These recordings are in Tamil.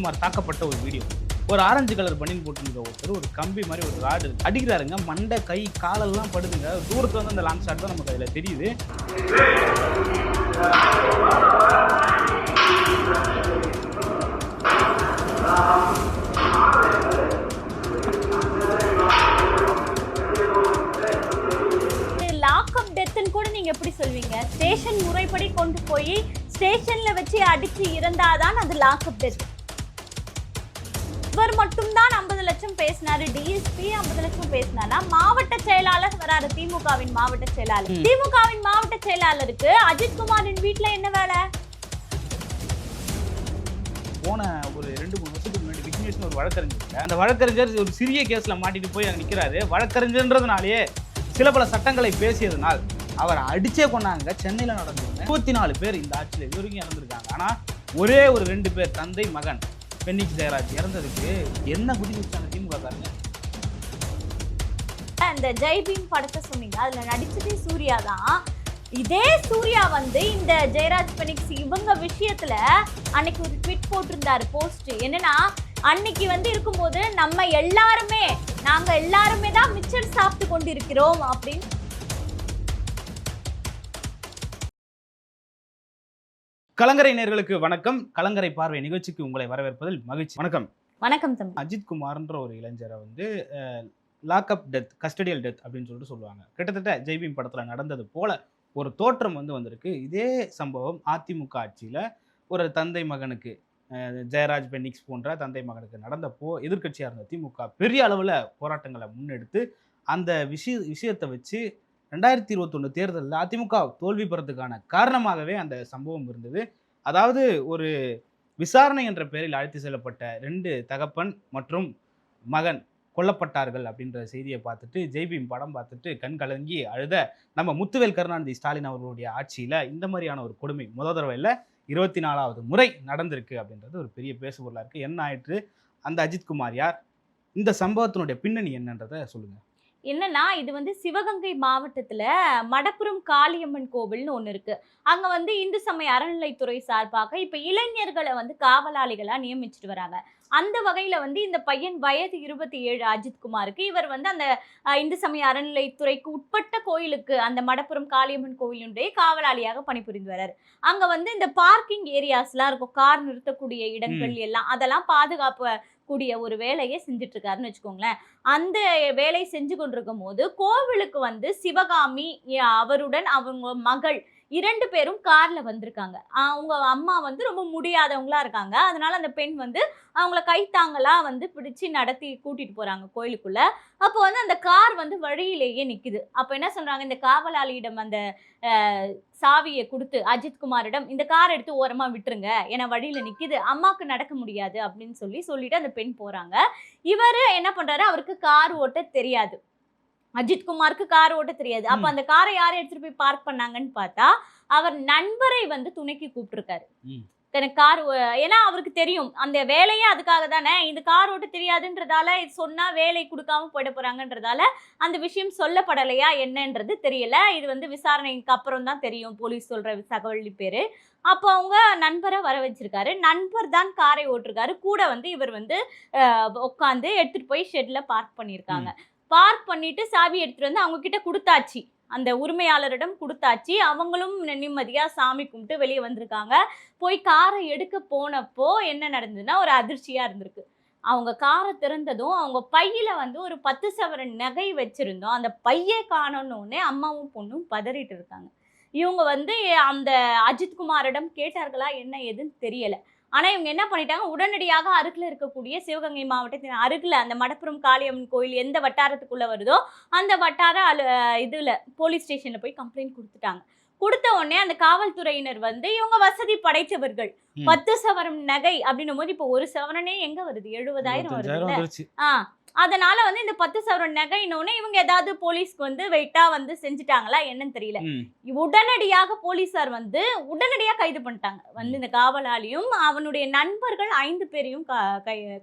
அஜித்குமார் தாக்கப்பட்ட ஒரு வீடியோ. ஒரு ஆரஞ்சு கலர் பனியன் போட்டுருந்த ஒருத்தர் ஒரு கம்பி மாதிரி ஒரு ராடு அடிக்கிறாருங்க. மண்டை கை காலெல்லாம் படுதுங்க. தூரத்துல வந்து அந்த லாங் ஷாட் தான் நமக்கு அதில் தெரியுது. லாக்அப் டெத்துன்னு கூட நீங்க எப்படி சொல்வீங்க? ஸ்டேஷன் முறைப்படி கொண்டு போய் ஸ்டேஷன்ல வச்சு அடிச்சு இருந்தாதான் அது லாக்அப் டெத் இவர் மட்டும்தான் ஐம்பது லட்சம் பேசினாரு டிஎஸ்பி ஐம்பது லட்சம் பேசினாரா? மாவட்ட செயலாளர் வராரு திமுகவின் மாவட்ட செயலாளர். திமுகவின் மாவட்ட செயலாளருக்கு அஜித்குமாரின் வீட்ல என்ன வேலை? போன ஒரு ரெண்டு மூணு வருஷத்துக்கு முன்னாடி விக்னேஷ்னு ஒரு வழக்கறிஞர். அந்த வழக்கறிஞர் ஒரு சிறிய கேஸ்ல மாட்டிட்டு போய் அங்க நிக்கிறாரு. வழக்கறிஞர்ன்றதுனாலேயே சில பல சட்டங்களை பேசியதனால் அவரை அடிச்சே கொண்டாங்க சென்னையில நடந்தது இருபத்தி நாலு பேர் இந்த ஆட்சியில் இது வரைக்கும் இறந்துருக்காங்க. ஆனா ஒரே ஒரு ரெண்டு பேர் தந்தை மகன். பென்னிக் ஜெயராஜ் இறந்ததுக்கு என்ன குதி வச்சாங்க திமுக காரங்க? அந்த ஜெய்பீம் படத்தை சொன்னீங்க. அதுல நடிச்சதே சூர்யா தான். இதே சூர்யா வந்து இந்த ஜெயராஜ் பெனிக்ஸ் இவங்க விஷயத்துல அன்னைக்கு ஒரு ட்விட் போட்டிருந்தாரு போஸ்ட் என்னன்னா அன்னைக்கு வந்து இருக்கும்போது நம்ம எல்லாருமே நாங்க எல்லாருமே தான் மிச்சர் சாப்பிட்டு கொண்டிருக்கிறோம் அப்படின்னு கலங்கரை நேர்களுக்கு வணக்கம். கலங்கரை பார்வை நிகழ்ச்சிக்கு உங்களை வரவேற்பதில் மகிழ்ச்சி. வணக்கம். வணக்கம் தம்பி. அஜித் குமார்ன்ற ஒரு இளைஞரை வந்து லாக்அப் டெத் கஸ்டடியல் டெத் அப்படின்னு சொல்லிட்டு சொல்லுவாங்க. கிட்டத்தட்ட ஜெய்பீம் படத்துல நடந்தது போல ஒரு தோற்றம் வந்து வந்திருக்கு. இதே சம்பவம் அதிமுக ஆட்சியில ஒரு தந்தை மகனுக்கு ஜெயராஜ் பென்னிக்ஸ் போன்ற தந்தை மகனுக்கு நடந்தப்போ எதிர்க்கட்சியாக இருந்த திமுக பெரிய அளவில் போராட்டங்களை முன்னெடுத்து அந்த விஷய விஷயத்தை வச்சு ரெண்டாயிரத்தி இருபத்தொன்று தேர்தலில் அதிமுக தோல்வி பெறதுக்கான காரணமாகவே அந்த சம்பவம் இருந்தது. அதாவது ஒரு விசாரணை என்ற பெயரில் அழைத்து செல்லப்பட்ட ரெண்டு தகப்பன் மற்றும் மகன் கொல்லப்பட்டார்கள் அப்படின்ற செய்தியை பார்த்துட்டு ஜெய்பீம் படம் பார்த்துட்டு கண் கலங்கி அழுத நம்ம முத்துவேல் கருணாநிதி ஸ்டாலின் அவர்களுடைய ஆட்சியில் இந்த மாதிரியான ஒரு கொடுமை முத தடவை இல்லை இருபத்தி நாலாவது முறை நடந்திருக்கு அப்படின்றது ஒரு பெரிய பேசுபொருளாக இருக்குது என்ன ஆயிற்று? அந்த அஜித்குமார் யார்? இந்த சம்பவத்தினுடைய பின்னணி என்னன்றதை சொல்லுங்கள் என்னன்னா இது வந்து சிவகங்கை மாவட்டத்துல மடப்புரம் காளியம்மன் கோவில்னு ஒண்ணு இருக்கு. அங்க வந்து இந்து சமய அறநிலைத்துறை சார்பாக இப்ப இளைஞர்களை வந்து காவலாளிகளா நியமிச்சிட்டு வராங்க. அந்த வகையில வந்து இந்த பையன் வயது இருபத்தி ஏழு அஜித்குமாருக்கு இவர் வந்து அந்த இந்து சமய அறநிலைத்துறைக்கு உட்பட்ட கோயிலுக்கு அந்த மடப்புரம் காளியம்மன் கோவிலுடைய காவலாளியாக பணிபுரிந்து வராரு. அங்க வந்து இந்த பார்க்கிங் ஏரியாஸ்லாம் இருக்கும். கார் நிறுத்தக்கூடிய இடங்கள் எல்லாம் அதெல்லாம் பாதுகாப்பு கூடிய ஒரு வேலையை செஞ்சுட்டு இருக்காருன்னு வச்சுக்கோங்களேன். அந்த வேலை செஞ்சு கொண்டிருக்கும் போது கோவிலுக்கு வந்து சிவகாமி அவருடன் அவங்க மகள் இரண்டு பேரும் கார்ல வந்திருக்காங்க. அவங்க அம்மா வந்து ரொம்ப முடியாதவங்களா இருக்காங்க. அதனால அந்த பெண் வந்து அவங்கள கைத்தாங்களா வந்து பிடிச்சு நடத்தி கூட்டிட்டு போறாங்க கோயிலுக்குள்ள. அப்போ வந்து அந்த கார் வந்து வழியிலேயே நிற்குது அப்போ என்ன சொல்றாங்க? இந்த காவலாளியிடம் அந்த சாவியை கொடுத்து அஜித்குமாரிடம் இந்த கார் எடுத்து ஓரமா விட்டுருங்க. ஏன்னா வழியில நிக்குது. அம்மாக்கு நடக்க முடியாது. அப்படின்னு சொல்லி சொல்லிட்டு அந்த பெண் போறாங்க. இவர் என்ன பண்றாரு? அவருக்கு கார் ஓட்ட தெரியாது. அஜித்குமாருக்கு கார் ஓட்ட தெரியாது. அப்ப. அந்த காரை யார் எடுத்துட்டு போய் பார்க் பண்ணாங்கன்னு பார்த்தா அவர் நண்பரை வந்து துணைக்கு கூப்பிட்டுருக்காரு. தனக்கு கார் ஏன்னா அவருக்கு தெரியும். அந்த வேலையே அதுக்காக தானே. இந்த கார் ஓட்ட தெரியாதுன்றதால இது சொன்னா வேலை கொடுக்காம போயிட போறாங்கன்றதால அந்த விஷயம் சொல்லப்படலையா என்னன்றது தெரியல. இது வந்து விசாரணைக்கு அப்புறம் தான் தெரியும். போலீஸ் சொல்ற தகவல் பேரு. அப்போ அவங்க நண்பரை வர வச்சிருக்காரு. நண்பர் தான் காரை ஓட்டிருக்காரு. கூட வந்து இவர் வந்து உட்காந்து எடுத்துட்டு போய் ஷெட்ல பார்க் பண்ணியிருக்காங்க பார்க் பண்ணிட்டு சாவி எடுத்துட்டு வந்து அவங்க கிட்ட கொடுத்தாச்சு. அந்த உரிமையாளரிடம் கொடுத்தாச்சு. அவங்களும் நிம்மதியா சாமி கும்பிட்டு வெளியே வந்திருக்காங்க. போய் காரை எடுக்க போனப்போ என்ன நடந்ததுன்னா ஒரு அதிர்ச்சியா இருந்திருக்கு. அவங்க காரை திறந்ததும் அவங்க பையில வந்து ஒரு பத்து சவரன் நகை வச்சிருந்தோம். அந்த பையை காணணுன்னே அம்மாவும் பொண்ணும் பதறிட்டு இருக்காங்க. இவங்க வந்து அந்த அஜித்குமாரிடம் கேட்டார்களா என்ன ஏதுன்னு தெரியலை. ஆனால் இவங்க என்ன பண்ணிட்டாங்க? உடனடியாக அருகில் இருக்கக்கூடிய சிவகங்கை மாவட்டத்தின் அருகில் அந்த மடப்புரம் காளியம்மன் கோயில் எந்த வட்டாரத்துக்குள்ளே வருதோ அந்த வட்டார அலு இதில் போலீஸ் ஸ்டேஷனில் போய் கம்ப்ளைண்ட் கொடுத்துட்டாங்க. கொடுத்த உடனே அந்த காவல்துறையினர் வந்து இவங்க வசதி படைத்தவர்கள். பத்து சவரம் நகை அப்படின்னும் போது இப்போ ஒரு சவரனே எங்க வருது? எழுபதாயிரம் வருது இருபத்தஞ்சாயிரம் வந்துருச்சு. ஆ. அதனால வந்து இந்த பத்து சவரம் நகைனோடனே இவங்க ஏதாவது போலீஸ்க்கு வந்து வெயிட்டா வந்து செஞ்சுட்டாங்களா என்னன்னு தெரியல. உடனடியாக போலீசார் வந்து உடனடியாக கைது பண்ணிட்டாங்க. வந்து இந்த காவலாளியும் அவனுடைய நண்பர்கள் ஐந்து பேரையும்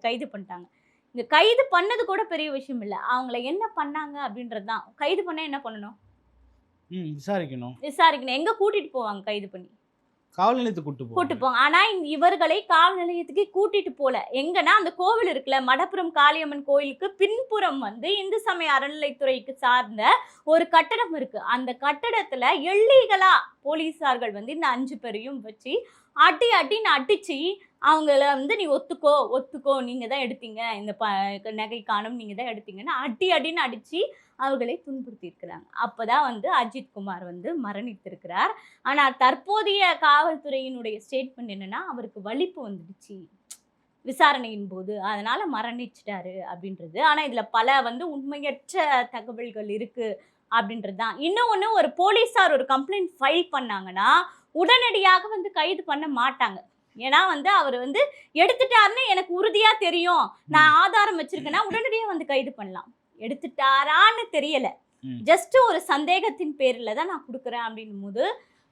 கைது பண்ணிட்டாங்க. இந்த கைது பண்ணது கூட பெரிய விஷயம் இல்லை. அவங்கள என்ன பண்ணாங்க அப்படின்றது தான் கைது பண்ண என்ன பண்ணணும்? ம் விசாரிக்கணும். விசாரிக்கணும். எங்க கூட்டிட்டு போவாங்க கைது பண்ணி? காவல் நிலையத்துக்கு கூட்டு கூட்டு போங்க ஆனா இவர்களை காவல் நிலையத்துக்கு கூட்டிட்டு போல. எங்கன்னா அந்த கோவில் இருக்குல்ல மடப்புறம் காளியம்மன் கோயிலுக்கு பின்புறம் வந்து இந்து சமய அறநிலைத்துறைக்கு சார்ந்த ஒரு கட்டடம் இருக்கு. அந்த கட்டடத்துல எல்லைகளா போலீசார்கள் வந்து இந்த அஞ்சு பேரையும் வச்சு அடி அடின்னு அடிச்சு அவங்கள வந்து நீ ஒத்துக்கோ ஒத்துக்கோ நீங்க தான் எடுத்தீங்க. இந்த ப நகை காணும் நீங்க தான் எடுத்தீங்கன்னு அடி அடின்னு அடிச்சு அவர்களை துன்புறுத்தி இருக்கிறாங்க அப்பதான் வந்து அஜித் குமார் வந்து மரணித்திருக்கிறார். ஆனா தற்போதைய காவல்துறையினுடைய ஸ்டேட்மெண்ட் என்னன்னா அவருக்கு வலிப்பு வந்துடுச்சு. விசாரணையின் போது. அதனால மரணிச்சிட்டாரு அப்படின்றது. ஆனா இதுல பல வந்து உண்மையற்ற தகவல்கள் இருக்கு அப்படின்றது தான். இன்னொன்று ஒரு போலீஸார் ஒரு கம்ப்ளைண்ட் ஃபைல் பண்ணாங்கன்னா உடனடியாக வந்து கைது பண்ண மாட்டாங்க. ஏன்னா வந்து அவர் வந்து எடுத்துட்டாருன்னு எனக்கு உறுதியா தெரியும். நான் ஆதாரம் வச்சிருக்கேன்னா உடனடியா வந்து கைது பண்ணலாம். எடுத்துட்டாரான்னு தெரியல. ஜஸ்ட் ஒரு சந்தேகத்தின் பேர்ல தான் நான் கொடுக்குறேன் அப்படின்னும் போது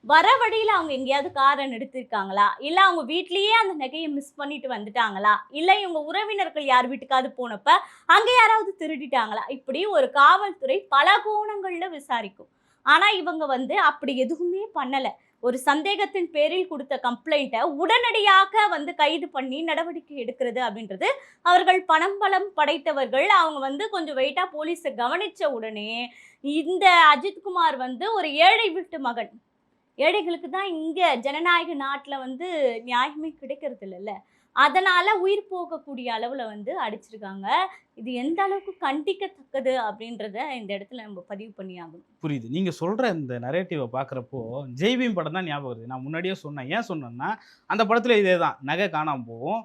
வர வழியில அவங்க எங்கேயாவது காரை நிறுத்திருக்காங்களா? இல்ல அவங்க வீட்லயே அந்த நகையை மிஸ் பண்ணிட்டு வந்துட்டாங்களா? இல்ல இவங்க உறவினர்கள் யார் வீட்டுக்காவது போனப்ப அங்க யாராவது திருடிட்டாங்களா? இப்படி ஒரு காவல்துறை பல கோணங்கள்ல விசாரிக்கும். ஆனா இவங்க வந்து அப்படி எதுவுமே பண்ணல. ஒரு சந்தேகத்தின் பேரில் கொடுத்த கம்ப்ளைண்ட்டை உடனடியாக வந்து கைது பண்ணி நடவடிக்கை எடுக்கிறது அப்படின்றது அவர்கள் பணம் பலம் படைத்தவர்கள். அவங்க வந்து கொஞ்சம் வெயிட்டாக போலீஸை கவனிச்ச உடனே இந்த அஜித்குமார் வந்து ஒரு ஏழை வீட்டு மகன். ஏழைகளுக்கு தான் இங்கே ஜனநாயக நாட்டில் வந்து நியாயமே கிடைக்கிறது இல்லைல்ல அதனால் உயிர் போகக்கூடிய அளவில் வந்து அடிச்சிருக்காங்க. இது எந்த அளவுக்கு கண்டிக்கத்தக்கது அப்படின்றத இந்த இடத்துல நம்ம பதிவு பண்ணி ஆகணும் புரியுது. நீங்கள் சொல்கிற இந்த நரேட்டிவை பார்க்குறப்போ ஜெய்பீம் படம் தான் ஞாபகம் வருது. நான் முன்னாடியே சொன்னேன். ஏன் சொன்னேன்னா அந்த படத்தில் இதே தான். நகை காணாமல் போகும்.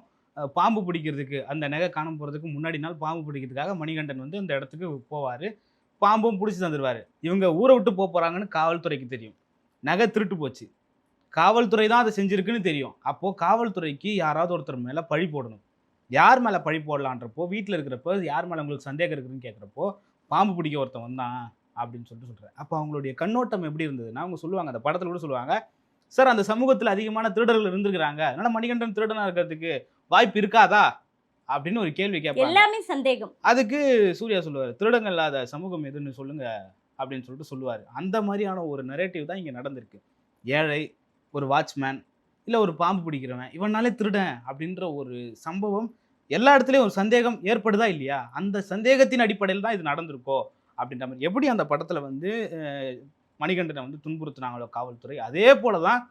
பாம்பு பிடிக்கிறதுக்கு அந்த நகை காணாம போகிறதுக்கு முன்னாடி நாள் பாம்பு பிடிக்கிறதுக்காக மணிகண்டன் வந்து அந்த இடத்துக்கு போவார். பாம்பும் பிடிச்சி தந்துடுவார் இவங்க ஊரை விட்டு போக போகிறாங்கன்னு காவல்துறைக்கு தெரியும். நகை திருட்டு போச்சு. காவல்துறை தான் அதை செஞ்சிருக்குன்னு தெரியும். அப்போ காவல்துறைக்கு யாராவது ஒருத்தர் மேல பழி போடணும். யார் மேல பழி போடலான்றப்போ வீட்டில் இருக்கிறப்போ யார் மேல உங்களுக்கு சந்தேகம் இருக்குன்னு கேட்குறப்போ பாம்பு பிடிக்க ஒருத்தன் வந்தான் அப்படின்னு சொல்லிட்டு சொல்கிறேன் அப்போ அவங்களுடைய கண்ணோட்டம் எப்படி இருந்ததுன்னா அவங்க சொல்லுவாங்க அந்த படத்தில் கூட சொல்லுவாங்க சார் அந்த சமூகத்தில் அதிகமான திருடர்கள் இருந்திருக்கிறாங்க. அதனால மணிகண்டன் திருடனா இருக்கிறதுக்கு வாய்ப்பு இருக்காதா? அப்படின்னு ஒரு கேள்வி கேட்பாங்க. எல்லாமே சந்தேகம். அதுக்கு சூர்யா சொல்லுவார் திருடங்கள் இல்லாத சமூகம் எதுன்னு சொல்லுங்க. அப்படின்னு சொல்லிட்டு சொல்லுவார். அந்த மாதிரியான ஒரு நரேட்டிவ் தான் இங்கே நடந்திருக்கு. ஏழை ஒரு வாட்ச்மேன் இல்லை ஒரு பாம்பு பிடிக்கிறவன் இவனாலே திருடன் அப்படின்ற ஒரு சம்பவம் எல்லா இடத்துலையும் ஒரு சந்தேகம் ஏற்படுதா இல்லையா? அந்த சந்தேகத்தின் அடிப்படையில் தான் இது நடந்திருக்கோ அப்படின்ற மாதிரி. எப்படி அந்த படத்தில் வந்து மணிகண்டனை வந்து துன்புறுத்துனாங்களோ காவல்துறை? அதே போல தான்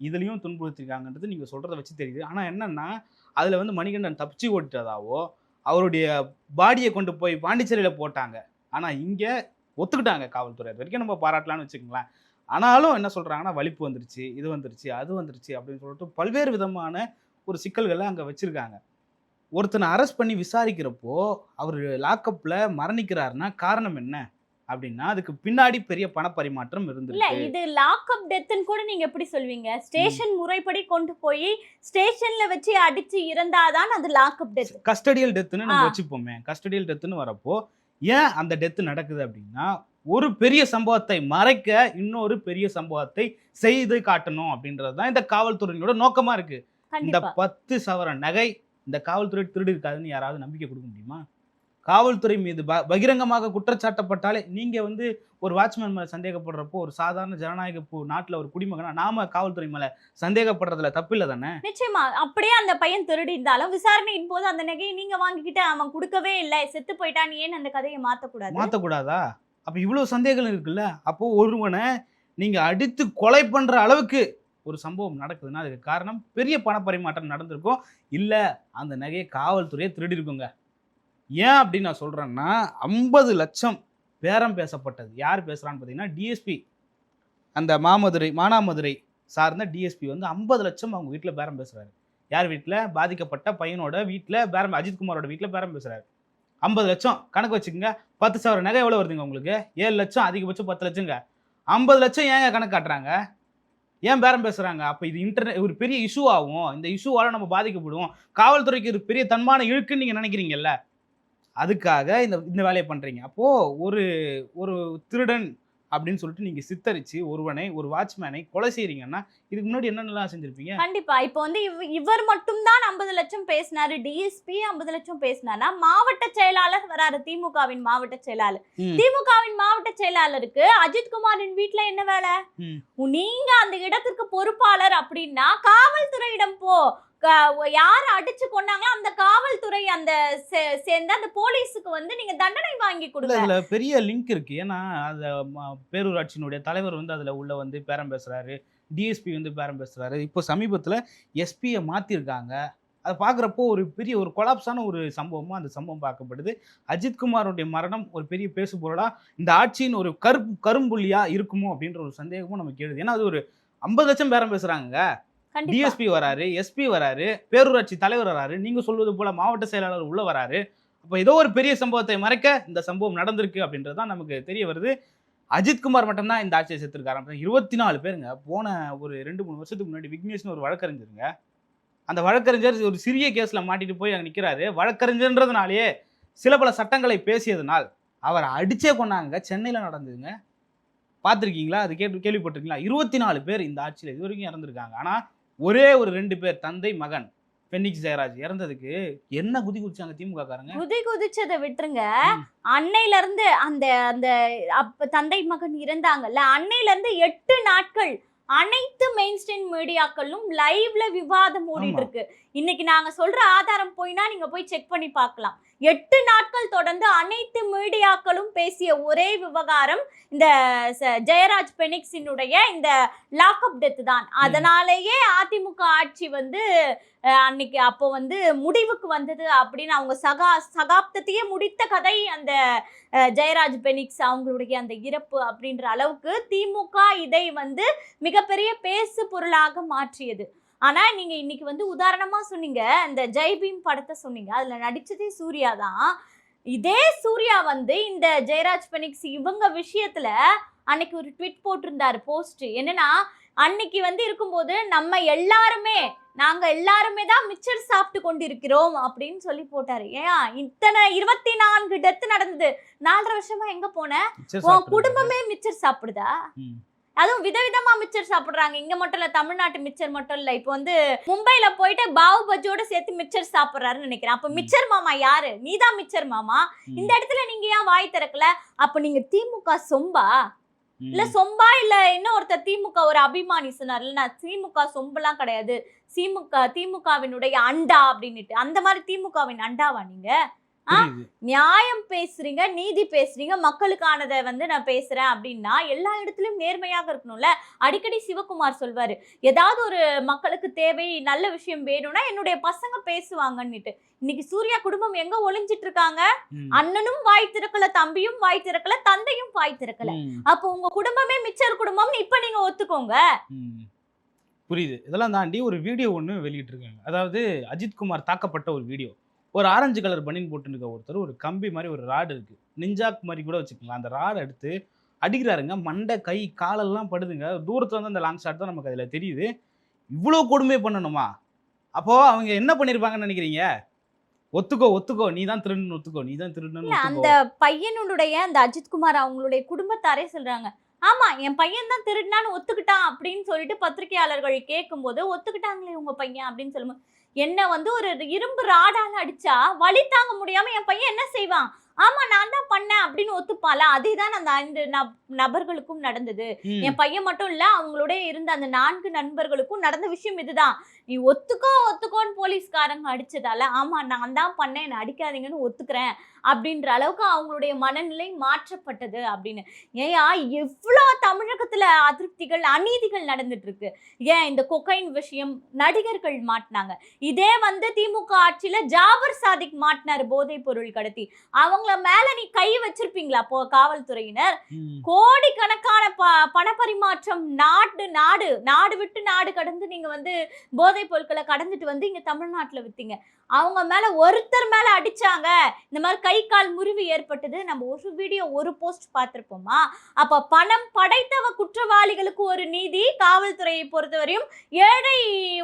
இதுலேயும் துன்புறுத்திருக்காங்கன்றது நீங்கள் சொல்கிறத வச்சு தெரியுது. ஆனால் என்னென்னா அதில் வந்து மணிகண்டன் தப்பிச்சு ஓடிட்டதாவோ அவருடைய பாடியை கொண்டு போய் பாண்டிச்சேரியில் போட்டாங்க. ஆனால் இங்கே ஒத்துக்கிட்டாங்க காவல்துறை. அது வரைக்கும் நம்ம பாராட்டலாம்னு வச்சுக்கோங்களேன். ஆனாலும் என்ன சொல்கிறாங்கன்னா வலிப்பு வந்துருச்சு இது வந்துருச்சு அது வந்துருச்சு அப்படின்னு சொல்லிட்டு பல்வேறு விதமான ஒரு சிக்கல்களை அங்கே வச்சுருக்காங்க. ஒருத்தனை அரெஸ்ட் பண்ணி விசாரிக்கிறப்போ அவர் லாக்கப்பில் மரணிக்கிறாருன்னா காரணம் என்ன? அப்படின்னா அதுக்கு பின்னாடி பெரிய பணப்பரிமாற்றம் இல்ல இருந்திருக்கு. இது லாக்அப் டெத்னு கூட நீங்க எப்படி சொல்வீங்க? ஸ்டேஷன் முறைப்படி கொண்டு போய் ஸ்டேஷன்ல வச்சு அடிச்சு இறந்தாதான் அது லாக்அப் டெத் கஸ்டடியல் டெத்துன்னு நம்ம. வச்சுப்போமே. கஸ்டடியல் டெத்துன்னு வரப்போ ஏன் அந்த டெத்து நடக்குது அப்படின்னா ஒரு பெரிய சம்பவத்தை மறைக்க இன்னொரு பெரிய சம்பவத்தை செய்து காட்டணும் அப்படின்றது தான் இந்த காவல்துறையினோட நோக்கமா இருக்கு. இந்த பத்து சவரன் நகை இந்த காவல்துறை திருடி இருக்காதுன்னு யாராவது நம்பிக்கை கொடுக்க முடியுமா? காவல்துறை மீது ப பகிரங்கமாக குற்றச்சாட்டப்பட்டாலே நீங்க வந்து ஒரு வாட்ச்மேன் மேல சந்தேகப்படுறப்போ ஒரு சாதாரண ஜனநாயக பூ நாட்டுல ஒரு குடிமகனா நாம காவல்துறை மேல சந்தேகப்படுறதுல தப்பில்லை தானே? நிச்சயமா. அப்படியே அந்த பையன் திருடி இருந்தாலும் விசாரணையின் போது அந்த நகையை நீங்க வாங்கிக்கிட்டு அவன் கொடுக்கவே இல்லை செத்து போயிட்டான் ஏன் அந்த கதையை மாத்தக்கூடாது? மாற்றக்கூடாதா அப்போ இவ்வளோ சந்தேகங்கள் இருக்குல்ல? அப்போது ஒருவனை நீங்கள் அடித்து கொலை பண்ணுற அளவுக்கு ஒரு சம்பவம் நடக்குதுன்னா அதுக்கு காரணம் பெரிய பணப்பரிமாற்றம் நடந்திருக்கும். இல்லை அந்த நகையை காவல்துறையை திருடி இருக்குங்க ஏன் அப்படின்னு நான் சொல்கிறேன்னா ஐம்பது லட்சம் பேரம் பேசப்பட்டது. யார் பேசுகிறான்னு பார்த்தீங்கன்னா டிஎஸ்பி அந்த மாமதுரை மானாமதுரை சார்ந்த டிஎஸ்பி வந்து ஐம்பது லட்சம் அவங்க வீட்டில் பேரம் பேசுகிறாரு யார் வீட்டில் பாதிக்கப்பட்ட பையனோட வீட்டில் பேரம் அஜித்குமாரோட வீட்டில் பேரம் பேசுகிறாரு ஐம்பது லட்சம். கணக்கு வச்சுக்கோங்க. பத்து சவர நகை எவ்வளோ வருதுங்க உங்களுக்கு? ஏழு லட்சம் அதிகபட்சம் பத்து லட்சங்க. ஐம்பது லட்சம் ஏங்க கணக்கு காட்டுறாங்க? ஏன் பேரம் பேசுகிறாங்க அப்போ இது இன்டர்நெட் ஒரு பெரிய இஷ்யூ ஆகும். இந்த இஷ்யூவால் நம்ம பாதிக்கப்படுவோம் காவல்துறைக்கு ஒரு பெரிய தன்மான இழுக்குன்னு நீங்கள் நினைக்கிறீங்கல்ல? அதுக்காக இந்த இந்த வேலையை பண்ணுறீங்க அப்போது ஒரு ஒரு திருடன் அப்படின்னு சொல்லிட்டு நீங்க சித்தரிச்சு ஒருவனை ஒரு வாட்ச்மேனை கொலை செய்றீங்கன்னா இதுக்கு முன்னாடி என்னென்னலாம் செஞ்சிருப்பீங்க? கண்டிப்பா. இப்போ வந்து இவ- இவர் மட்டும்தான் ஐம்பது லட்சம் பேசினாரு. டிஎஸ்பி ஐம்பது லட்சம் பேசினார்னா மாவட்ட செயலாளர் வராரு திமுகவின் மாவட்ட செயலாளர். திமுகவின் மாவட்ட செயலாளருக்கு அஜித் குமாரின் வீட்ல என்ன வேலை. நீங்க அந்த இடத்திற்கு பொறுப்பாளர் அப்படின்னா காவல்துறையிடம் போ. யார் அடிச்சு கொண்டாங்களோ அந்த காவல்துறை அந்த சே- சேர்ந்து அந்த போலீஸுக்கு வந்து நீங்க தண்டனை வாங்கி கொடுங்க. இதுல பெரிய லிங்க் இருக்கு. ஏன்னா அந்த பேரூராட்சியினுடைய தலைவர் வந்து அதுல உள்ள வந்து பேரம் பேசுறாரு. டிஎஸ்பி வந்து பேரம் பேசுறாரு. இப்போ சமீபத்துல எஸ்பியை மாத்திருக்காங்க. அதை பார்க்குறப்போ ஒரு பெரிய ஒரு கொலாப்ஸான ஒரு சம்பவமா அந்த சம்பவம் பார்க்கப்படுது. அஜித்குமாரோடைய மரணம் ஒரு பெரிய பேசு பொருளாக இந்த ஆட்சியின் ஒரு கருப்பு கரும்புள்ளியாக இருக்குமோ அப்படின்ற ஒரு சந்தேகமும் நமக்கு எழுது ஏன்னா அது ஒரு ஐம்பது லட்சம் பேரம் பேசுகிறாங்க டிஎஸ்பி வராரு எஸ்பி வராரு பேரூராட்சி தலைவர் வராரு நீங்க சொல்வது போல மாவட்ட செயலாளர் உள்ள வராரு. அப்போ ஏதோ ஒரு பெரிய சம்பவத்தை மறைக்க இந்த சம்பவம் நடந்திருக்கு அப்படின்றது தான் நமக்கு தெரிய வருது. அஜித்குமார் மட்டும்தான் இந்த ஆட்சியை சேர்த்துருக்காரு இருபத்தி நாலு பேருங்க. போன ஒரு ரெண்டு மூணு வருஷத்துக்கு முன்னாடி விக்னேஷ்னு ஒரு வழக்கறிஞருங்க. அந்த வழக்கறிஞர் ஒரு சிறிய கேஸில் மாட்டிட்டு போய் அங்கே நிற்கிறாரு வழக்கறிஞர்ன்றதுனாலேயே சில பல சட்டங்களை பேசியதனால் அவரை அடிச்சே கொண்டாங்க சென்னையில் நடந்ததுங்க. பார்த்துருக்கீங்களா? அது கேட்டு கேள்விப்பட்டிருக்கீங்களா? இருபத்தி நாலு பேர் இந்த ஆட்சியில் இது வரைக்கும் இறந்துருக்காங்க. ஆனால் ஒரே ஒரு ரெண்டு பேர் தந்தை மகன் பென்னிக்ஸ் ஜெயராஜ் இறந்ததுக்கு என்ன குதி குதிச்சாங்க திமுக காரங்க குதி குதிச்சதை விட்டுருங்க. அன்னையில இருந்து அந்த அந்த அப்ப தந்தை மகன் இருந்தாங்கல்ல அன்னையில இருந்து எட்டு நாட்கள் அனைத்து மெயின் ஸ்ட்ரீம் மீடியாக்களும் லைவ்ல விவாதம் ஓடிட்டு. இருக்கு இன்னைக்கு நாங்க சொல்ற ஆதாரம் போய்னா நீங்க போய் செக் பண்ணி பார்க்கலாம் எட்டு நாட்கள் தொடர்ந்து அனைத்து மீடியாக்களும் பேசிய ஒரே விவகாரம் இந்த ஜெயராஜ் பெனிக்ஸினுடைய இந்த லாக்அப் டெத் தான். அதனாலேயே அதிமுக ஆட்சி வந்து அன்னைக்கு அப்போ வந்து முடிவுக்கு வந்தது அப்படின்னு அவங்க சகா சகாப்தத்தையே முடித்த கதை அந்த ஜெயராஜ் பெனிக்ஸ் அவங்களுடைய அந்த இறப்பு அப்படின்ற அளவுக்கு திமுக இதை வந்து மிகப்பெரிய பேசு பொருளாக மாற்றியது. ஆனா நீங்க இன்னைக்கு வந்து உதாரணமா சொன்னீங்க இந்த ஜெய்பீம் படத்தை சொன்னீங்க. அதுல நடிச்சதே சூர்யா தான். இதே சூர்யா வந்து இந்த ஜெயராஜ் பெனிக்ஸ் இவங்க விஷயத்துல அன்னைக்கு ஒரு ட்வீட் போட்டிருந்தாரு போஸ்ட். என்னன்னா அன்னைக்கு வந்து இருக்கும்போது நம்ம எல்லாருமே நாங்க எல்லாருமே தான் மிச்சர் சாப்பிட்டு கொண்டிருக்கிறோம் அப்படின்னு சொல்லி போட்டாரு. ஏன் இத்தனை இருபத்தி நான்கு டெத் நடந்தது. நாலரை வருஷமா எங்க போன? உன். குடும்பமே மிச்சர் சாப்பிடுதா. அதுவும் விதவிதமா மிச்சர் சாப்பிடுறாங்க. இங்க மட்டும் இல்ல தமிழ்நாட்டு மிச்சர் மட்டும் இல்ல. இப்போ வந்து மும்பைல போயிட்டு பாவு பஜ்ஜோட சேர்த்து மிச்சர் சாப்பிடுறாருன்னு நினைக்கிறேன். அப்ப. மிச்சர் மாமா யாரு? நீதான் மிச்சர் மாமா. இந்த இடத்துல நீங்க ஏன் வாய் திறக்கல? அப்ப நீங்க திமுக சொம்பா. இல்ல சொம்பா இல்ல இன்னும் ஒருத்தர் திமுக ஒரு அபிமானி சொன்னார்ல? நான் திமுக சொம்பெல்லாம் கிடையாது. திமுக திமுகவினுடைய அண்டா அப்படின்னுட்டு. அந்த மாதிரி திமுகவின் அண்டாவா நீங்க. நியாயம் பேசுறீங்க நீதி பேசுறீங்க மக்களுக்கானதை வந்து நான் பேசுறேன் அப்படின்னா எல்லா இடத்துலயும் நேர்மையாக இருக்கணும்ல? அடிக்கடி சிவகுமார் சொல்வாரு ஏதாவது ஒரு மக்களுக்கு தேவை நல்ல விஷயம் வேணும்னா என்னுடைய பசங்க பேசுவாங்கன்னுட்டு. இன்னைக்கு சூர்யா குடும்பம் எங்க ஒளிஞ்சிட்டு இருக்காங்க. அண்ணனும் வாய் திறக்கல தம்பியும் வாய் திறக்கல தந்தையும் வாய் திறக்கல. அப்போ உங்க குடும்பமே மிச்சர் குடும்பம்னு இப்ப நீங்க ஒத்துக்கோங்க. புரியுது. இதெல்லாம் தாண்டி ஒரு வீடியோ ஒன்று வெளியிட்டிருக்காங்க அதாவது அஜித்குமார் தாக்கப்பட்ட ஒரு வீடியோ. ஒரு ஆரஞ்சு கலர் பனியன் போட்டுருக்க ஒருத்தர் ஒரு கம்பி மாதிரி ஒரு ராடு இருக்கு. நிஞ்சாக் மாதிரி கூட வச்சுக்கலாம். அந்த ராடை எடுத்து அடிக்கிறாருங்க. மண்டை கை காலெல்லாம் படுதுங்க. தூரத்துல வந்து அந்த லாங் ஷாட் தான் நமக்கு அதில் தெரியுது. இவ்வளோ கொடுமை பண்ணணுமா? அப்போ அவங்க என்ன பண்ணியிருப்பாங்கன்னு நினைக்கிறீங்க? ஒத்துக்கோ ஒத்துக்கோ. நீ தான் திருடுன்னு ஒத்துக்கோ. நீ தான் இல்ல அந்த பையனுடைய அந்த அஜித்குமார் அவங்களுடைய குடும்பத்தாரே சொல்றாங்க. ஆமா என் பையன் தான் திருடினான்னு ஒத்துக்கிட்டான் அப்படின்னு சொல்லிட்டு பத்திரிகையாளர்கள் கேட்கும்போது ஒத்துக்கிட்டாங்களே உங்க பையன் அப்படின்னு சொல்லும்போது என்ன வந்து ஒரு இரும்பு ராடால அடிச்சா வலி தாங்க முடியாம என் பையன் என்ன செய்வான்? ஆமா நான் தான் பண்ணேன் அப்படின்னு ஒத்துப்பால அதே தான் அந்த ஐந்து நப- நபர்களுக்கும் நடந்தது. என் பையன் மட்டும் இல்ல அவங்களோட இருந்த அந்த நான்கு நண்பர்களுக்கும் நடந்த விஷயம் இதுதான். நீ ஒத்துக்கோ ஒத்துக்கோன்னு போலீஸ்காரங்க அடிச்சதால ஆமா நான் தான் பண்ணேன் என்னை அடிக்காதீங்கன்னு ஒத்துக்கிறேன் அப்படின்ற அளவுக்கு அவங்களுடைய மனநிலை மாற்றப்பட்டது அப்படின்னு. ஏயா எவ்வளோ தமிழகத்துல அதிருப்திகள் அநீதிகள் நடந்துட்டு இருக்கு ஏன் இந்த கொக்கைன் விஷயம் நடிகர்கள் மாட்டினாங்க. இதே வந்து திமுக ஆட்சியில ஜாபர் சாதிக் மாட்டினாரு போதைப் பொருள் கடத்தி. அவங்கள மேல நீ கை வச்சிருப்பீங்களா போ காவல்துறையினர். கோடிக்கணக்கான ப பணப்பரிமாற்றம் நாடு நாடு நாடு விட்டு நாடு கடந்து நீங்க வந்து போதைப் பொருட்களை கடந்துட்டு வந்து இங்க தமிழ்நாட்டில் வித்தீங்க. அவங்க மேலே ஒருத்தர் மேலே அடித்தாங்க இந்த மாதிரி கை கால் முறிவு ஏற்பட்டது. நம்ம ஒரு வீடியோ ஒரு போஸ்ட் பார்த்துருப்போமா? அப்போ பணம் படைத்தவ குற்றவாளிகளுக்கு ஒரு நீதி காவல்துறையை பொறுத்தவரையும் ஏழை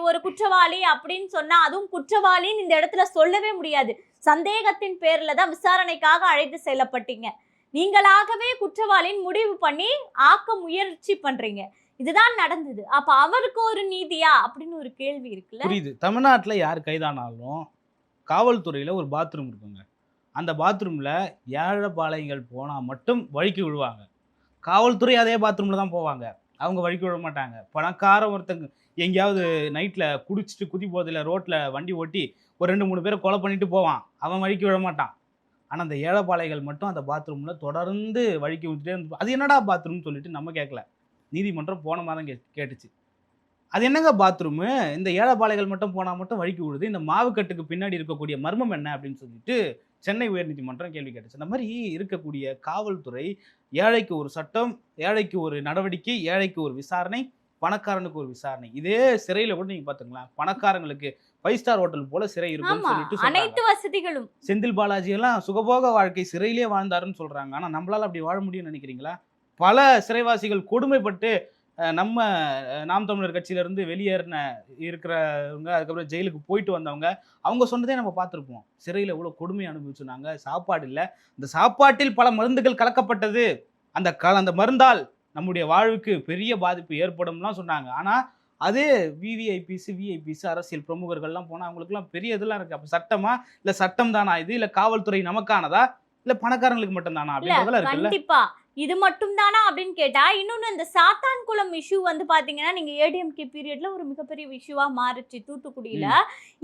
ஒரு குற்றவாளி அப்படின்னு சொன்னால் அதுவும் குற்றவாளின்னு இந்த இடத்துல சொல்லவே முடியாது. சந்தேகத்தின் பேரில் தான் விசாரணைக்காக அழைத்து செல்லப்பட்டீங்க. நீங்களாகவே குற்றவாளின்னு முடிவு பண்ணி ஆக்க முயற்சி பண்ணுறீங்க இதுதான் நடந்தது. அப்ப அவருக்கு ஒரு நீதியா? அப்படின்னு ஒரு கேள்வி இருக்குல்ல? புரியுது. தமிழ்நாட்டுல யார் கைதானாலும் காவல்துறையில ஒரு பாத்ரூம் இருக்குங்க. அந்த பாத்ரூம்ல ஏழைப்பாளையங்கள் போனால் மட்டும் வழுக்கி விழுவாங்க. காவல்துறை அதே பாத்ரூம்ல தான் போவாங்க. அவங்க வழுக்கி விழ மாட்டாங்க. பணக்கார ஒருத்தங்க எங்கேயாவது நைட்டில் குடிச்சிட்டு குதி போதில் ரோட்டில் வண்டி ஓட்டி ஒரு ரெண்டு மூணு பேரை கொலை பண்ணிட்டு போவான். அவன் வழுக்கி விழமாட்டான் மாட்டான். அந்த ஏழைப்பாளைகள் மட்டும் அந்த பாத்ரூமில் தொடர்ந்து வழுக்கி விட்டுட்டே இருந்து அது என்னடா பாத்ரூம்னு சொல்லிட்டு நம்ம கேட்கல நீதிமன்றம் போன மாதம் கே கேட்டுச்சு. அது என்னங்க பாத்ரூமு இந்த ஏழைப்பாளைகள் மட்டும் போனால் மட்டும் வழுக்கி விடுது இந்த மாவுக்கட்டுக்கு பின்னாடி இருக்கக்கூடிய மர்மம் என்ன அப்படின்னு சொல்லிட்டு சென்னை உயர்நீதிமன்றம் கேள்வி கேட்டுச்சு. அந்த மாதிரி இருக்கக்கூடிய காவல்துறை ஏழைக்கு ஒரு சட்டம் ஏழைக்கு ஒரு நடவடிக்கை ஏழைக்கு ஒரு விசாரணை பணக்காரனுக்கு ஒரு விசாரணை. இதே சிறையில கூட நீங்க பாத்துங்களேன் பணக்காரங்களுக்கு ஃபைவ் ஸ்டார் ஹோட்டல் போல சிறை இருக்கும்னு ஆமா சொல்லிட்டு. அனைத்து வசதிகளும். செந்தில் பாலாஜி எல்லாம் சுகபோக வாழ்க்கை சிறையிலே வாழ்ந்தாருன்னு சொல்றாங்க. ஆனா நம்மளால அப்படி வாழ முடியும்னு நினைக்கிறீங்களா? பல சிறைவாசிகள் கொடுமைப்பட்டு நம்ம நாம் தமிழர் கட்சியில இருந்து வெளியேறின இருக்கிறவங்க அதுக்கப்புறம் ஜெயிலுக்கு போயிட்டு வந்தவங்க அவங்க சொன்னதே நம்ம பார்த்துருப்போம். சிறையில் எவ்வளோ கொடுமை அனுபவிச்சுனாங்க சாப்பாடு இல்லை. இந்த சாப்பாட்டில் பல மருந்துகள் கலக்கப்பட்டது. அந்த க அந்த மருந்தால் நம்முடைய வாழ்வுக்கு பெரிய பாதிப்பு ஏற்படும்லாம் சொன்னாங்க. ஆனால் அதே விவிஐபிஸ் விஐபிஸ் அரசியல் பிரமுகர்கள்லாம் போனால் அவங்களுக்குலாம் பெரிய இதெல்லாம் இருக்குது அப்போ சட்டமா? இல்லை சட்டம் தானா இது? இல்லை காவல்துறை நமக்கானதா? இல்லை பணக்காரங்களுக்கு மட்டும்தானா? அப்படின்றதெல்லாம் இருக்குல்ல. இது மட்டும் தானா அப்படின்னு கேட்டா இன்னொன்னு இந்த சாத்தான்குளம் இஷ்யூ வந்து பாத்தீங்கன்னா நீங்க ஏடிஎம்கே பீரியட்ல ஒரு மிகப்பெரிய இஷ்யூவா மாறுச்சு தூத்துக்குடியில.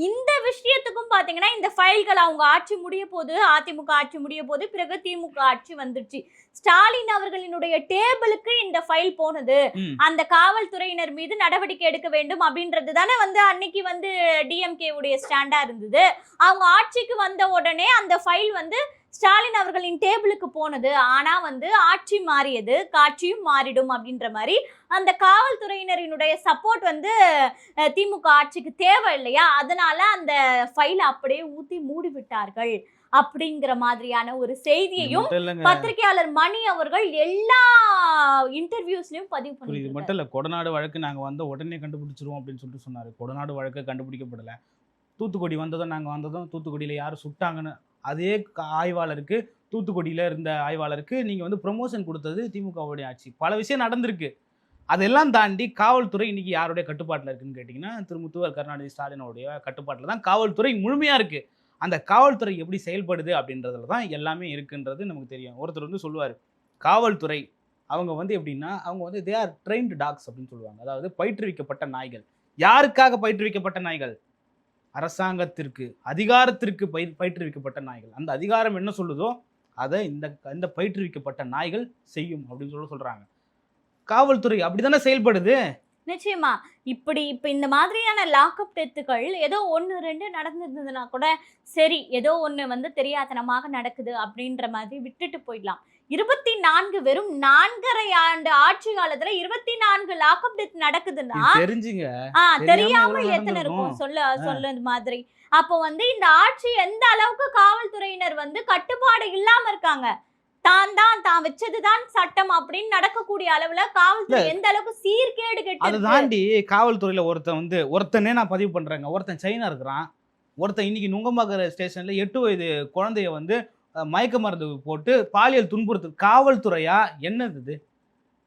இந்த விஷயத்துக்கும் பாத்தீங்கன்னா இந்த ஃபைல்கள் அவங்க ஆட்சி முடிய போது அதிமுக ஆட்சி முடிய போது பிறகு திமுக ஆட்சி வந்துருச்சு. ஸ்டாலின் அவர்களினுடைய டேபிளுக்கு இந்த ஃபைல் போனது. அந்த காவல்துறையினர் மீது நடவடிக்கை எடுக்க வேண்டும் அப்படின்றது தானே வந்து அன்னைக்கு வந்து டிஎம்கே உடைய ஸ்டாண்டா இருந்தது. அவங்க ஆட்சிக்கு வந்த உடனே அந்த ஃபைல் வந்து ஸ்டாலின் அவர்களின் டேபிளுக்கு போனது. ஆனா வந்து ஆட்சி மாறியது. காட்சியும் மாறிடும் அப்படின்ற மாதிரி அந்த காவல்துறையினரினுடைய சப்போர்ட் வந்து திமுக ஆட்சிக்கு தேவை இல்லையா? அதனால அந்த ஃபைலை அப்படியே ஊத்தி மூடி விட்டார்கள் அப்படிங்கிற மாதிரியான ஒரு செய்தியையும் பத்திரிகையாளர் மணி அவர்கள் எல்லா இன்டர்வியூஸ்லயும் பதிவு பண்ணிட்டு மட்டும் இல்லை. கொடநாடு வழக்கு நாங்கள் வந்த உடனே கண்டுபிடிச்சிருவோம் அப்படின்னு சொல்லிட்டு சொன்னார். கொடநாடு வழக்கு கண்டுபிடிக்கப்படலை. தூத்துக்குடி வந்ததும் நாங்கள் வந்ததும் தூத்துக்குடியில் யார் சுட்டாங்கன்னு அதே ஆய்வாளருக்கு தூத்துக்குடியில் இருந்த ஆய்வாளருக்கு நீங்கள் வந்து ப்ரொமோஷன் கொடுத்தது திமுகவுடைய ஆட்சி. பல விஷயம் நடந்திருக்கு. அதெல்லாம் தாண்டி காவல்துறை இன்னைக்கு யாருடைய கட்டுப்பாட்டில் இருக்குன்னு கேட்டிங்கன்னா திரு. முத்துவர் கருணாநிதி ஸ்டாலினுடைய கட்டுப்பாட்டில் தான் காவல்துறை முழுமையாக இருக்குது அந்த காவல்துறை எப்படி செயல்படுது அப்படின்றதுல தான் எல்லாமே இருக்குன்றது நமக்கு தெரியும். ஒருத்தர் வந்து சொல்லுவார் காவல்துறை அவங்க வந்து எப்படின்னா அவங்க வந்து தே ஆர் ட்ரெயின்டு டாக்ஸ் அப்படின்னு சொல்லுவாங்க. அதாவது பயிற்றுவிக்கப்பட்ட நாய்கள். யாருக்காக பயிற்றுவிக்கப்பட்ட நாய்கள்? அரசாங்கத்திற்கு அதிகாரத்திற்கு பயிர் பயிற்றுவிக்கப்பட்ட நாய்கள். அந்த அதிகாரம் என்ன சொல்லுதோ அதை இந்த இந்த பயிற்றுவிக்கப்பட்ட நாய்கள் செய்யும் அப்படின்னு சொல்லி சொல்கிறாங்க காவல்துறை அப்படி தானே செயல்படுது? நிச்சயமா. இப்படி இப்ப இந்த மாதிரியான லாக்அப் டெத்துகள் ஏதோ ஒன்று ரெண்டு நடந்திருந்ததுன்னா கூட சரி ஏதோ ஒன்று வந்து தெரியாதனமாக நடக்குது அப்படின்ற மாதிரி விட்டுட்டு போயிடலாம். இருபத்தி நான்கு வெறும் நான்கரை ஆண்டு ஆட்சி காலத்துல இருபத்தி நான்கு லாக்அப் டெத் நடக்குதுன்னா தெரிஞ்சுங்க. ஆ தெரியாம எத்தனை இருக்கும்? சொல்ல சொல்லுது மாதிரி. அப்போ வந்து இந்த ஆட்சி எந்த அளவுக்கு காவல்துறையினர் வந்து கட்டுப்பாடு இல்லாம இருக்காங்க? தான் தான் தான் வச்சதுதான் சட்டம் அப்படின்னு நடக்கக்கூடிய அளவுல காவல்துறை எந்த அளவுக்கு சீர்கேடு கெட்டு அதை. தாண்டி காவல்துறையில ஒருத்தன் வந்து ஒருத்தனே நான் பதிவு பண்றேங்க. ஒருத்தன் சைனா இருக்கிறான். ஒருத்தன் இன்னைக்கு நுங்கம்பாக்கற ஸ்டேஷன்ல எட்டு வயது குழந்தைய வந்து மயக்க மருந்து போட்டு பாலியல் துன்புறுத்து காவல்துறையா? என்னது இது?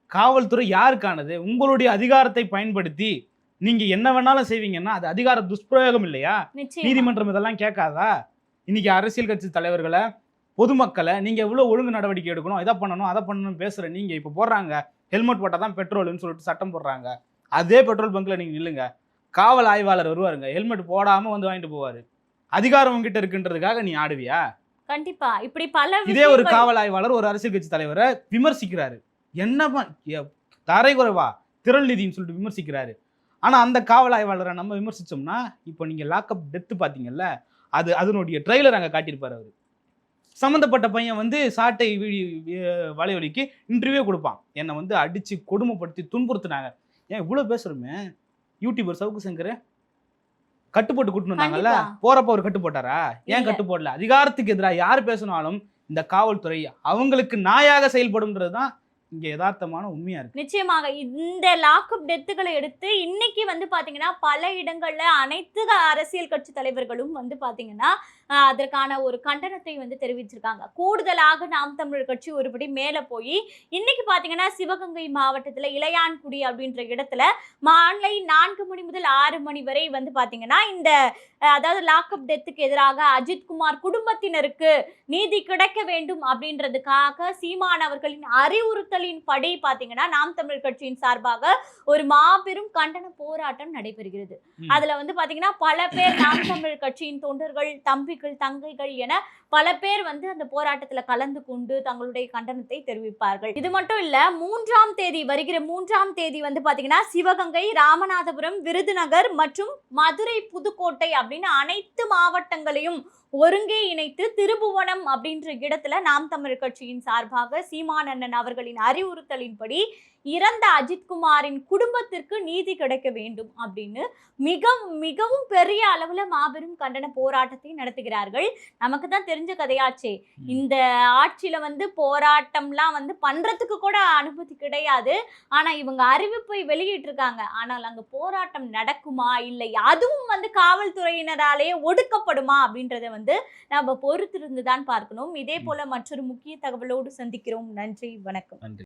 காவல்துறை யாருக்கானது? உங்களுடைய அதிகாரத்தை பயன்படுத்தி நீங்க என்ன வேணாலும் செய்வீங்கன்னா அது அதிகார துஷ்பிரயோகம் இல்லையா? நீதிமன்றம் இதெல்லாம் கேட்காதா? இன்னைக்கு அரசியல் கட்சி தலைவர்களை பொதுமக்களை நீங்க எவ்வளவு ஒழுங்கு நடவடிக்கை எடுக்கணும் இதை பண்ணணும் அதை பண்ணணும் பேசுற நீங்க இப்ப போடுறாங்க. ஹெல்மெட் போட்டால் தான் பெட்ரோல்னு சொல்லிட்டு சட்டம் போடுறாங்க. அதே பெட்ரோல் பங்க்ல நீங்க நில்லுங்க. காவல் ஆய்வாளர் வருவாருங்க. ஹெல்மெட் போடாம வந்து வாங்கிட்டு போவாரு. அதிகாரம் உங்ககிட்ட இருக்குன்றதுக்காக நீ ஆடுவியா? கண்டிப்பா. இப்படி பல இதே ஒரு காவல் ஆய்வாளர் ஒரு அரசியல் கட்சி தலைவரை விமர்சிக்கிறாரு. என்ன தரை குறைவா? திரள் நிதின்னு சொல்லிட்டு விமர்சிக்கிறாரு. ஆனா அந்த காவல் ஆய்வாளரை நம்ம விமர்சிச்சோம்னா இப்போ நீங்க லாக்அப் டெத்து பாத்தீங்கல்ல அது அதனுடைய ட்ரெய்லர் அங்க காட்டியிருப்பாரு அவரு. சம்மந்தப்பட்ட பையன் வந்து சாட்டை வீடி வி- வலைவலிக்கு இன்டர்வியூ கொடுப்பான். என்னை வந்து அடிச்சு கொடுமைப்படுத்தி துன்புறுத்துனாங்க. ஏன் இவ்வளவு பேசுறோமே? யூடியூபர் சவுக்கு சங்கர். கட்டு போட்டு கூட்டிட்டு வந்தாங்கல்ல. போறப்ப அவர் கட்டு போட்டாரா ஏன். கட்டு போடல அதிகாரத்துக்கு எதிராக யார் பேசினாலும் இந்த காவல்துறை அவங்களுக்கு நாயாக செயல்படும்ன்றது தான் இங்க யதார்த்தமான உண்மையா இருக்கு நிச்சயமாக இந்த லாக்அப் டெத்துகளை எடுத்து இன்னைக்கு வந்து பாத்தீங்கன்னா பல இடங்கள்ல அனைத்து அரசியல் கட்சி தலைவர்களும் வந்து பாத்தீங்கன்னா அதற்கான ஒரு கண்டனத்தை வந்து தெரிவிச்சிருக்காங்க கூடுதலாக நாம் தமிழர் கட்சி ஒருபடி மேல போய் இன்னைக்கு பாத்தீங்கன்னா சிவகங்கை மாவட்டத்துல இளையான்குடி அப்படின்ற இடத்துல மாலை நான்கு மணி முதல் ஆறு மணி வரை வந்து பாத்தீங்கன்னா இந்த அதாவது லாக்அப் டெத்துக்கு எதிராக அஜித்குமார் குடும்பத்தினருக்கு நீதி கிடைக்க வேண்டும் அப்படின்றதுக்காக சீமான் அவர்களின் அறிவுறுத்தலின் படி பாத்தீங்கன்னா நாம் தமிழர் கட்சியின் சார்பாக ஒரு மாபெரும் கண்டன போராட்டம் நடைபெறுகிறது. அதுல வந்து பாத்தீங்கன்னா பல பேர் நாம் தமிழர் கட்சியின் தொண்டர்கள் தம்பிகள் தங்கைகள் என பல பேர் வந்து அந்த போராட்டத்தில் கலந்து கொண்டு தங்களுடைய கண்டனத்தை தெரிவிப்பார்கள். இது மட்டும் இல்ல மூன்றாம் தேதி வருகிற மூன்றாம் தேதி வந்து பாத்தீங்கன்னா சிவகங்கை ராமநாதபுரம் விருதுநகர் மற்றும் மதுரை புதுக்கோட்டை அப்படின்னு அனைத்து மாவட்டங்களையும் ஒருங்கே இணைத்து திருபுவனம் அப்படின்ற இடத்துல நாம் தமிழர் கட்சியின் சார்பாக சீமானண்ணன் அவர்களின் அறிவுறுத்தலின்படி இறந்த அஜித்குமாரின் குடும்பத்திற்கு நீதி கிடைக்க வேண்டும் அப்படின்னு மிக மிகவும் பெரிய அளவில் மாபெரும் கண்டன போராட்டத்தை நடத்துகிறார்கள். நமக்கு தான் தெரிஞ்ச கதையாச்சே. ம். இந்த ஆட்சியில வந்து போராட்டம்லாம் வந்து பண்றதுக்கு கூட அனுமதி கிடையாது. ஆனா இவங்க அறிவிப்பை வெளியிட்டிருக்காங்க. ஆனால் அங்க போராட்டம் நடக்குமா? இல்லை அதுவும் வந்து காவல்துறையினராலே ஒடுக்கப்படுமா? அப்படின்றத வந்து நம்ம பொறுத்திருந்து தான் பார்க்கணும். இதே போல மற்றொரு முக்கிய தகவலோடு சந்திக்கிறோம். நன்றி வணக்கம். நன்றி.